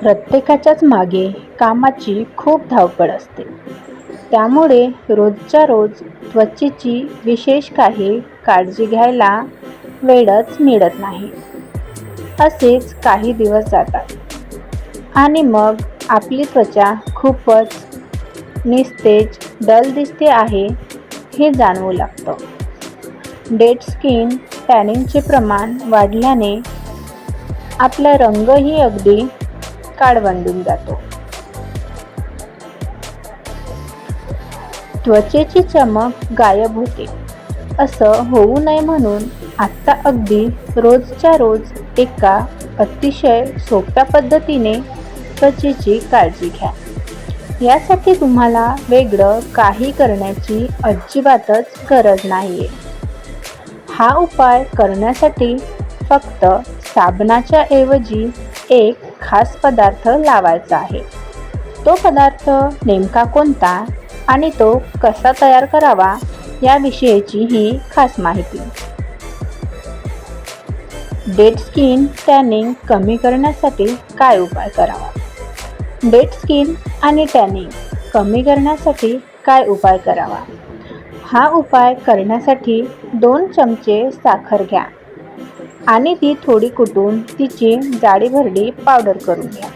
प्रत्येकाच्याच मागे कामाची खूप धावपळ असते. त्यामुळे रोजच्या रोज त्वचेची विशेष काही काळजी घ्यायला वेळच मिळत नाही. असेच काही दिवस जातात. आणि मग आपली त्वचा खूपच निस्तेज डल दिसते आहे हे जाणवू लागतं. डेड स्किन टॅनिंगचे प्रमाण वाढल्याने आपला रंगही अगदी काळवंडून जातो. त्वचेची चमक गायब होते. असं होऊ नये म्हणून आत्ता अगदी रोजच्या रोज एका अतिशय सोप्या पद्धतीने त्वचेची काळजी घ्या. यासाठी तुम्हाला वेगळं काही करण्याची अजिबातच गरज नाही आहे हा उपाय करण्यासाठी फक्त साबणाच्या ऐवजी एक खास पदार्थ लावायचा आहे. तो पदार्थ नेमका कोणता आणि तो कसा तयार करावा याविषयीची ही खास माहिती. डेड स्किन टॅनिंग कमी करण्यासाठी काय उपाय करावा? डेड स्किन आणि टॅनिंग कमी करण्यासाठी काय उपाय करावा? हा उपाय करण्यासाठी दोन चमचे साखर घ्या. आणि ती थोडी कुटून तिची जाडी भरडी पावडर करून घ्या.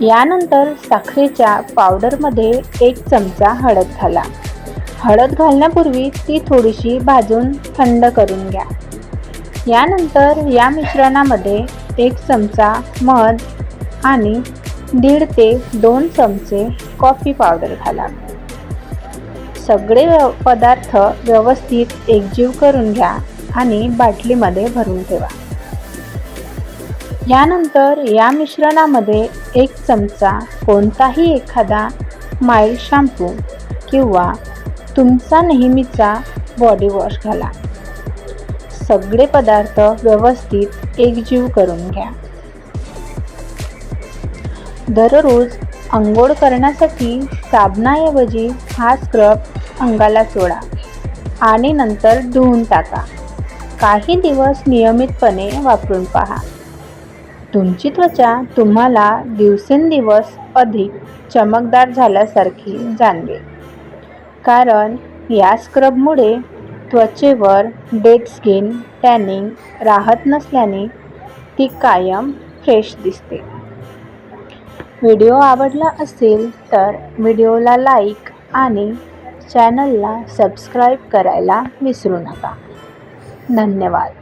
यानंतर साखरेच्या पावडरमध्ये एक चमचा हळद घाला. हळद घालण्यापूर्वी ती थोडीशी भाजून थंड करून घ्या. यानंतर या मिश्रणामध्ये एक चमचा मध आणि दीड ते दोन चमचे कॉफी पावडर घाला. सगळे पदार्थ व्यवस्थित एकजीव करून घ्या. आणि बाटलीमध्ये भरून ठेवा. यानंतर या मिश्रणामध्ये एक चमचा कोणताही एखादा माइल्ड शॅम्पू किंवा तुमचा नेहमीचा बॉडी वॉश घाला. सगळे पदार्थ व्यवस्थित एकजीव करून घ्या. दररोज अंघोळ करण्यासाठी साबणाऐवजी हा स्क्रब अंगाला सोडा आणि नंतर धुवून टाका. काही दिवस नियमितपणे वापरून पहा. तुमची त्वचा तुम्हाला दिवसेंदिवस अधिक चमकदार झाल्यासारखी जाणवेल. कारण या स्क्रबमुळे त्वचेवर डेड स्किन टॅनिंग राहत नसल्याने ती कायम फ्रेश दिसते. व्हिडिओ आवडला असेल तर व्हिडिओला लाईक आणि चॅनलला सबस्क्राईब करायला विसरू नका. धन्यवाद.